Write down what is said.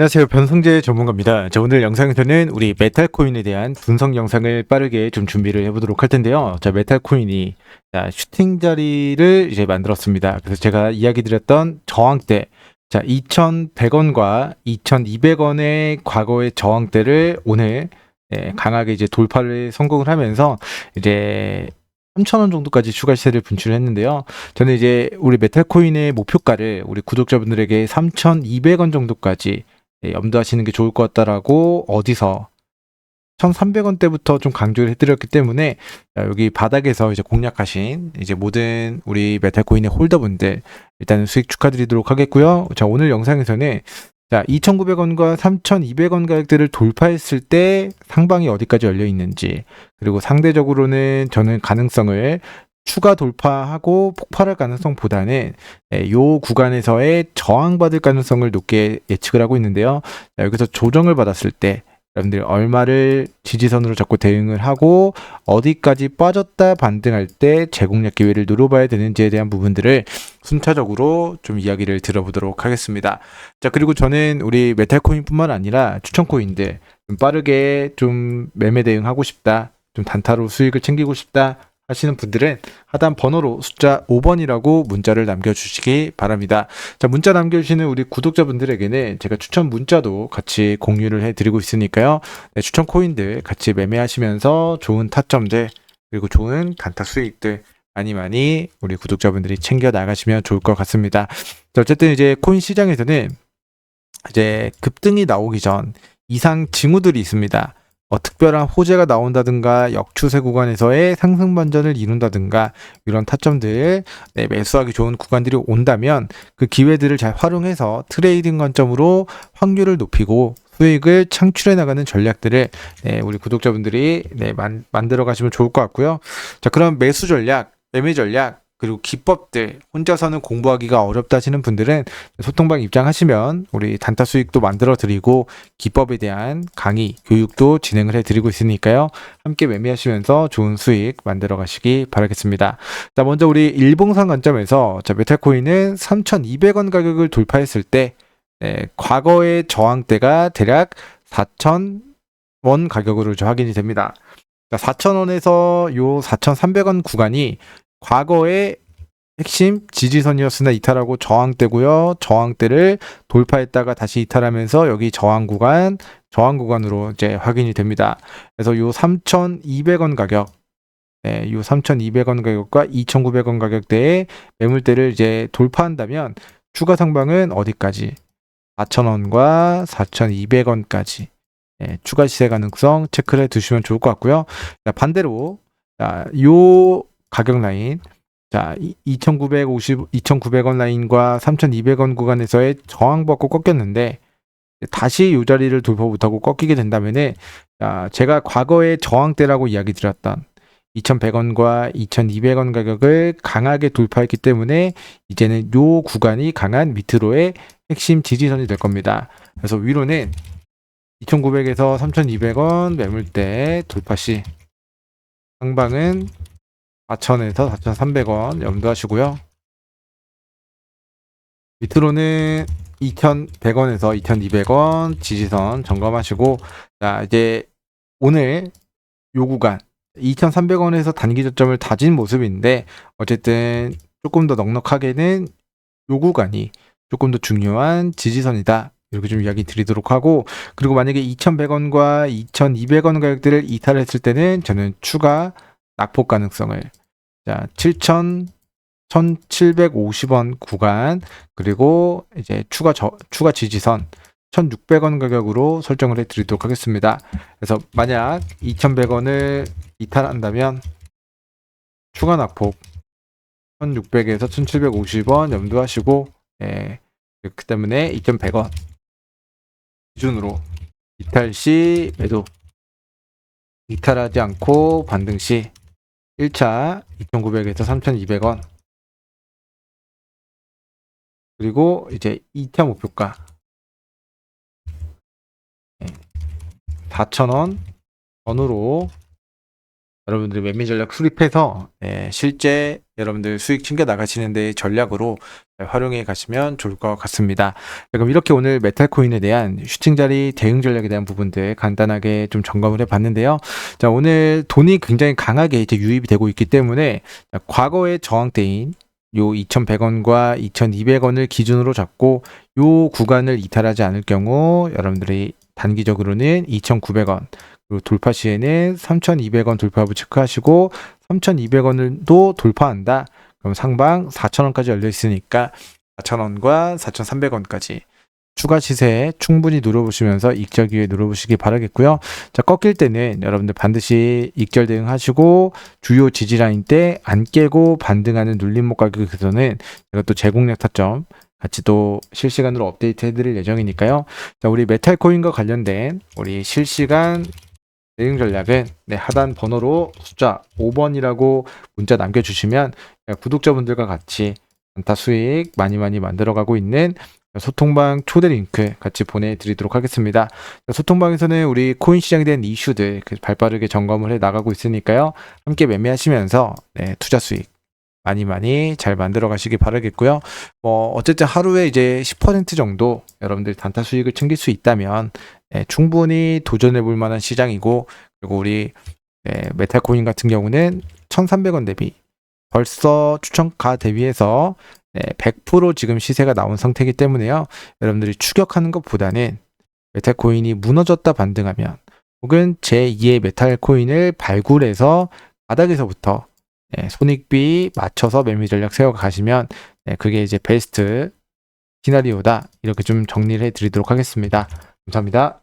안녕하세요. 변성재 전문가입니다. 자, 오늘 영상에서는 우리 메탈 코인에 대한 분석 영상을 빠르게 좀 준비를 해보도록 할 텐데요. 자, 메탈 코인이 자, 슈팅 자리를 이제 만들었습니다. 그래서 제가 이야기 드렸던 저항대, 자, 2,100원과 2,200원의 과거의 저항대를 오늘 예, 강하게 이제 돌파를 성공을 하면서 이제 3,000원 정도까지 추가 시세를 분출을 했는데요. 저는 이제 우리 메탈 코인의 목표가를 우리 구독자분들에게 3,200원 정도까지 예, 염두하시는 게 좋을 것 같다라고 어디서 1,300원대부터 좀 강조를 해드렸기 때문에 자, 여기 바닥에서 이제 공략하신 이제 모든 우리 메탈코인의 홀더분들 일단은 수익 축하드리도록 하겠고요. 자 오늘 영상에서는 자 2,900원과 3,200원 가격대를 돌파했을 때 상방이 어디까지 열려 있는지 그리고 상대적으로는 저는 가능성을 추가 돌파하고 폭발할 가능성보다는 예, 요 구간에서의 저항받을 가능성을 높게 예측을 하고 있는데요. 자, 여기서 조정을 받았을 때 여러분들 얼마를 지지선으로 잡고 대응을 하고 어디까지 빠졌다 반등할 때 재공략 기회를 노려봐야 되는지에 대한 부분들을 순차적으로 좀 이야기를 들어보도록 하겠습니다. 자 그리고 저는 우리 메탈코인뿐만 아니라 추천코인들 좀 빠르게 좀 매매 대응하고 싶다, 좀 단타로 수익을 챙기고 싶다 하시는 분들은 하단 번호로 숫자 5번이라고 문자를 남겨주시기 바랍니다. 자, 문자 남겨주시는 우리 구독자분들에게는 제가 추천 문자도 같이 공유를 해드리고 있으니까요. 네, 추천 코인들 같이 매매하시면서 좋은 타점들 그리고 좋은 단타 수익들 많이 많이 우리 구독자분들이 챙겨 나가시면 좋을 것 같습니다. 자, 어쨌든 이제 코인 시장에서는 이제 급등이 나오기 전 이상 징후들이 있습니다. 어, 특별한 호재가 나온다든가 역추세 구간에서의 상승 반전을 이룬다든가 이런 타점들 네, 매수하기 좋은 구간들이 온다면 그 기회들을 잘 활용해서 트레이딩 관점으로 확률을 높이고 수익을 창출해 나가는 전략들을 네, 우리 구독자분들이 네, 만, 만들어 가시면 좋을 것 같고요. 자, 그럼 매수 전략, 매매 전략 그리고 기법들 혼자서는 공부하기가 어렵다 하시는 분들은 소통방 입장하시면 우리 단타 수익도 만들어 드리고 기법에 대한 강의 교육도 진행을 해 드리고 있으니까요 함께 매매하시면서 좋은 수익 만들어 가시기 바라겠습니다 자 먼저 우리 일봉상 관점에서 자 메탈코인은 3,200원 가격을 돌파했을 때 네, 과거의 저항대가 대략 4,000원 가격으로 확인이 됩니다. 4,000원에서 요 4,300원 구간이 과거의 핵심 지지선이었으나 이탈하고 저항대고요. 저항대를 돌파했다가 다시 이탈하면서 여기 저항 구간, 저항 구간으로 이제 확인이 됩니다. 그래서 요 3,200원 가격, 네, 요 3,200원 가격과 2,900원 가격대의 매물대를 이제 돌파한다면 추가 상방은 어디까지? 4,000원과 4,200원까지 예, 추가 시세 가능성 체크를 해 두시면 좋을 것 같고요. 자, 반대로 자, 요 가격 라인 자, 2,950 2,900원 라인과 3,200원 구간에서의 저항 받고 꺾였는데 다시 이 자리를 돌파 못하고 꺾이게 된다면은 자, 제가 과거에 저항대라고 이야기 드렸던 2,100원과 2,200원 가격을 강하게 돌파했기 때문에 이제는 요 구간이 강한 밑으로의 핵심 지지선이 될 겁니다. 그래서 위로는 2,900에서 3,200원 매물대 돌파 시 상방은 4,000에서 4,300원 염두하시고요. 밑으로는 2,100원에서 2,200원 지지선 점검하시고 자 이제 오늘 요 구간 2,300원에서 단기 저점을 다진 모습인데 어쨌든 조금 더 넉넉하게는 요 구간이 조금 더 중요한 지지선이다. 이렇게 좀 이야기 드리도록 하고 그리고 만약에 2,100원과 2,200원 가격대를 이탈했을 때는 저는 추가 낙폭 가능성을 자7,000 1,750원 구간 그리고 이제 추가 저, 추가 지지선 1,600원 가격으로 설정을 해 드리도록 하겠습니다. 그래서 만약 2,100원을 이탈한다면 추가 낙폭 1,600에서 1,750원 염두하시고 예, 그 때문에 2,100원 기준으로 이탈 시 매도 이탈하지 않고 반등 시 1차 2,900에서 3,200원. 그리고 이제 2차 목표가 4,000원 전후로 여러분들이 매매 전략 수립해서 예, 실제 여러분들 수익 챙겨 나가시는 데 전략으로 잘 활용해 가시면 좋을 것 같습니다. 자, 그럼 이렇게 오늘 메탈코인에 대한 슈팅 자리 대응 전략에 대한 부분들 간단하게 좀 점검을 해 봤는데요. 자 오늘 돈이 굉장히 강하게 이제 유입이 되고 있기 때문에 자, 과거의 저항대인 요 2,100원과 2,200원을 기준으로 잡고 요 구간을 이탈하지 않을 경우 여러분들이 단기적으로는 2,900원 그리고 돌파 시에는 3,200원 돌파부 체크하시고 3,200원도 돌파한다. 그럼 상방 4,000원까지 열려 있으니까 4,000원과 4,300원까지 추가 시세 충분히 눌러보시면서 익절 기회 눌러보시기 바라겠고요. 자 꺾일 때는 여러분들 반드시 익절 대응하시고 주요 지지 라인 때 안 깨고 반등하는 눌림목 가격 에서는 제가 또 제공력 타점 같이 또 실시간으로 업데이트 해드릴 예정이니까요. 자 우리 메탈코인과 관련된 우리 실시간 대응 전략은 네, 하단 번호로 숫자 5번이라고 문자 남겨주시면 구독자분들과 같이 단타 수익 많이 많이 만들어가고 있는 소통방 초대 링크 같이 보내드리도록 하겠습니다. 소통방에서는 우리 코인 시장에 대한 이슈들 그 발빠르게 점검을 해 나가고 있으니까요. 함께 매매하시면서 네, 투자 수익 많이 많이 잘 만들어 가시기 바라겠고요. 뭐 어쨌든 하루에 이제 10% 정도 여러분들 단타 수익을 챙길 수 있다면 네, 충분히 도전해 볼 만한 시장이고 그리고 우리 네, 메탈 코인 같은 경우는 1,300원 대비 벌써 추천가 대비해서 네, 100% 지금 시세가 나온 상태이기 때문에요. 여러분들이 추격하는 것보다는 메탈 코인이 무너졌다 반등하면 혹은 제2의 메탈 코인을 발굴해서 바닥에서부터 네, 손익비 맞춰서 매매 전략 세워 가시면 네, 그게 이제 베스트 시나리오다 이렇게 좀 정리를 해드리도록 하겠습니다. 감사합니다.